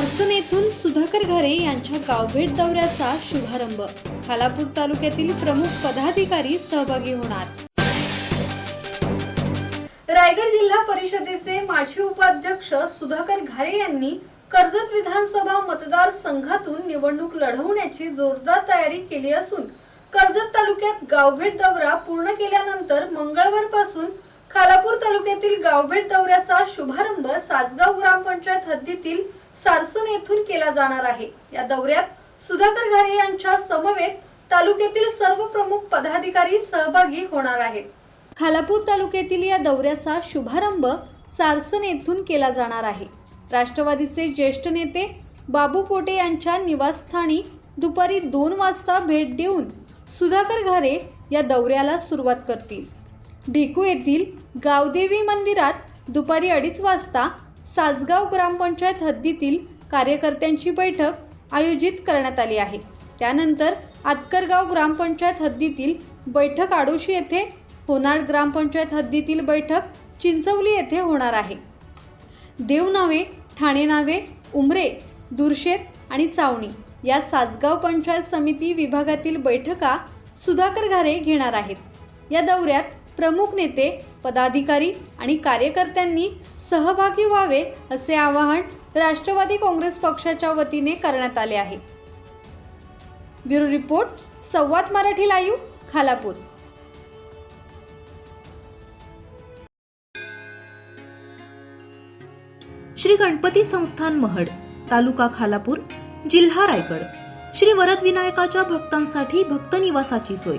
सुधाकर घरे यांच्या गावभेट दौऱ्याचा शुभारंभ. खालापूर तालुक्यातील प्रमुख पदाधिकारी सहभागी होणार. रायगड जिल्हा परिषदेचे माजी उपाध्यक्ष सुधाकर घारे यांनी कर्जत विधानसभा मतदारसंघातून निवडणूक लढवण्याची जोरदार तयारी केली असून कर्जत तालुक्यात गावभेट दौरा पूर्ण केल्यानंतर मंगळवारपासून खालापूर तालुक्यातील गावभेट दौऱ्याचा शुभारंभ सासगाव ग्रामपंचायत हद्दीतील सारसन येथून केला जाणार आहे. या दौऱ्यात सुधाकर घारे यांच्या समवेत तालुक्यातील सर्व प्रमुख पदाधिकारी सहभागी होणार आहेत. खालापूर तालुक्यातील या दौऱ्याचा शुभारंभ सारसन येथून केला जाणार आहे. राष्ट्रवादीचे ज्येष्ठ नेते बाबू पोटे यांच्या निवासस्थानी दुपारी दोन वाजता भेट देऊन सुधाकर घारे या दौऱ्याला सुरुवात करतील. ढेकू येथील गावदेवी मंदिरात दुपारी अडीच वाजता सासगाव ग्रामपंचायत हद्दीतील कार्यकर्त्यांची बैठक आयोजित करण्यात आली आहे. त्यानंतर आतकरगाव ग्रामपंचायत हद्दीतील बैठक आडोशी येथे होणार ग्रामपंचायत हद्दीतील बैठक चिंचवली येथे होणार आहे. देवनावे ठाणे नावे उमरे दुर्शेत आणि चावणी या सासगाव पंचायत समिती विभागातील बैठका सुधाकर घारे घेणार आहेत. या दौऱ्यात प्रमुख नेते पदाधिकारी आणि कार्यकर्त्यांनी सहभागी व्हावे असे आवाहन राष्ट्रवादी काँग्रेस पक्षाच्या वतीने करण्यात आले आहे. Bureau report Samvad Marathi live Khalapur. Shri Ganpati Sansthan Mahad taluka Khalapur जिल्हा रायगड. श्री वरदविनायकाच्या भक्तांसाठी भक्त निवासाची सोय.